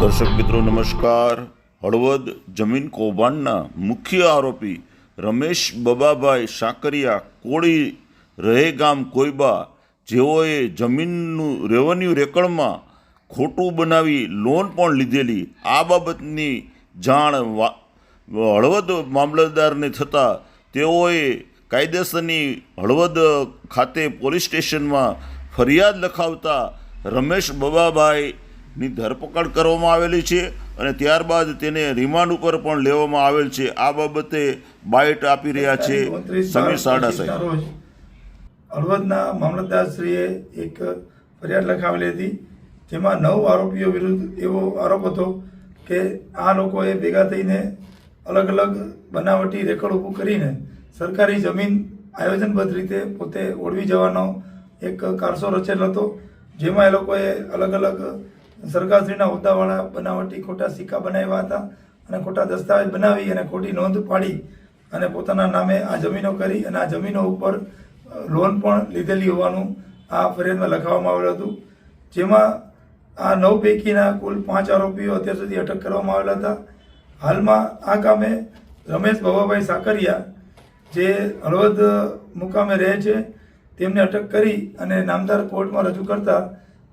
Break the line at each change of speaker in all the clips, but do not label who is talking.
દર્શક મિત્રો, નમસ્કાર. હળવદ જમીન કૌભાંડના મુખ્ય આરોપી રમેશ બબાભાઈ સાકરિયા કોળી રહે ગામ કોઈબા જેઓએ જમીનનું રેવન્યુ રેકર્ડમાં ખોટું બનાવી લોન પણ લીધેલી. આ બાબતની જાણ હળવદ મામલતદારને થતાં તેઓએ કાયદેસરની હળવદ ખાતે પોલીસ સ્ટેશનમાં ફરિયાદ લખાવતા રમેશ બબાભાઈની ધરપકડ કરવામાં આવેલી છે અને ત્યારબાદ તેને રિમાન્ડ ઉપર પણ લેવામાં આવેલ છે. આ બાબતે બાઇટ આપી રહ્યા છે સમીર સાડા સાહેબ.
હળવદના મામલતદારશ્રીએ એક ફરિયાદ લખાવેલી હતી જેમાં નવ આરોપીઓ વિરુદ્ધ એવો આરોપ હતો કે આ લોકોએ ભેગા થઈને અલગ અલગ બનાવટી રેકોર્ડ ઊભું કરીને સરકારી જમીન આયોજનબદ્ધ રીતે પોતે ઓળવી જવાનો એક કારસો રચેલ હતો જેમાં એ લોકોએ અલગ અલગ સરકારશ્રીના હોદ્દાવાળા બનાવટી ખોટા સિક્કા બનાવ્યા હતા અને ખોટા દસ્તાવેજ બનાવી અને ખોટી નોંધ પાડી અને પોતાના નામે આ જમીનો કરી અને આ જમીનો ઉપર લોન પણ લીધેલી હોવાનું આ ફરિયાદમાં લખાવવામાં આવેલું હતું. જેમાં આ નવ પૈકીના કુલ પાંચ આરોપીઓ અત્યાર સુધી અટક કરવામાં આવેલા હતા. હાલમાં આ કામે રમેશ ભવાભાઈ સાકરિયા, જે હળવદ મુકામે રહે છે, તેમને અટક કરી અને નામદાર કોર્ટમાં રજૂ કરતા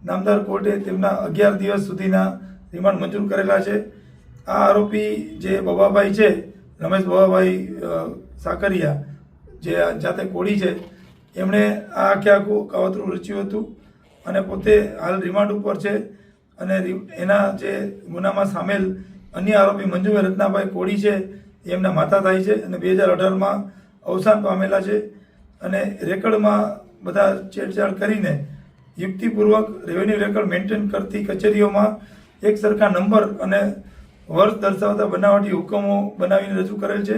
નામદાર કોર્ટે તેમના અગિયાર દિવસ સુધીના રિમાન્ડ મંજૂર કરેલા છે. આ આરોપી જે બબાભાઈ છે, રમેશ બબાભાઈ સાકરિયા, જે જાતે કોળી છે, એમણે આ આખે આખું કાવતરું રચ્યું હતું અને પોતે હાલ રિમાન્ડ ઉપર છે અને એના જે ગુનામાં સામેલ અન્ય આરોપી મંજુભાઈ રત્નાભાઈ કોળી છે, એમના માતા થાય છે અને બે હજાર અઢારમાં અવસાન પામેલા છે અને રેકર્ડમાં બધા છેડછાડ કરીને યુક્તિપૂર્વક રેવન્યુ રેકોર્ડ મેન્ટેન કરતી કચેરીઓમાં એક સરખા નંબર અને વર્ષ દર્શાવતા બનાવટી હુકમો બનાવીને રજૂ કરેલ છે.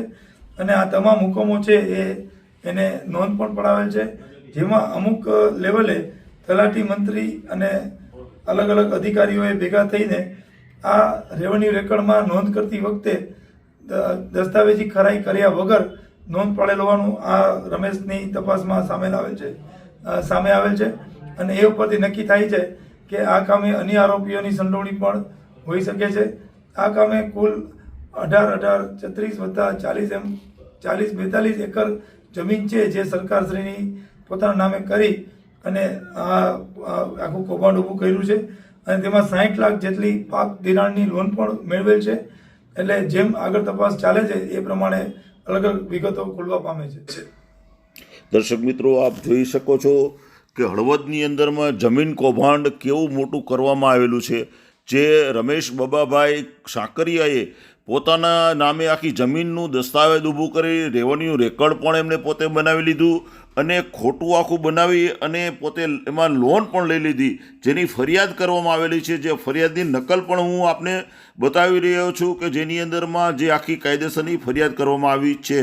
અને આ તમામ હુકમો છે એ એને નોંધ પણ પડાવેલ છે. જેમાં અમુક લેવલે તલાટી મંત્રી અને અલગ અલગ અધિકારીઓએ ભેગા થઈને આ રેવન્યુ રેકર્ડમાં નોંધ કરતી વખતે દસ્તાવેજી ખરાઈ કર્યા વગર નોંધ પાડેલ હોવાનું આ રમેશની તપાસમાં સામેલ આવેલ છે. સામે આવેલ છે. અને એ ઉપરથી નક્કી થાય છે કે આ કામે અન્ય આરોપીઓની સંડોવણી પણ હોઈ શકે છે. આ કામે કુલ અઢાર અઢાર છત્રીસ વત્તા ચાલીસ એમ ચાલીસ બેતાલીસ એકર જમીન છે જે સરકારશ્રીની પોતાના નામે કરી અને આ આખું કૌભાંડ ઊભું કર્યું છે. અને તેમાં સાઠ લાખ જેટલી પાક ધિરાણની લોન પણ મેળવેલ છે. એટલે જેમ આગળ તપાસ ચાલે છે, એ પ્રમાણે અલગ અલગ વિગતો ખુલવા પામે છે.
દર્શક મિત્રો, આપ જોઈ શકો છો કે હળવદની અંદરમાં જમીન કૌભાંડ કેવું મોટું કરવામાં આવેલું છે, જે રમેશ બબાભાઈ સાકરિયાએ પોતાના નામે આખી જમીનનું દસ્તાવેજ ઊભું કરી રેવન્યુ રેકર્ડ પણ એમણે પોતે બનાવી લીધું અને ખોટું આખું બનાવી અને પોતે એમાં લોન પણ લઈ લીધી. જેની ફરિયાદ કરવામાં આવેલી છે, જે ફરિયાદની નકલ પણ હું આપને બતાવી રહ્યો છું કે જેની અંદરમાં જે આખી કાયદેસરની ફરિયાદ કરવામાં આવી છે.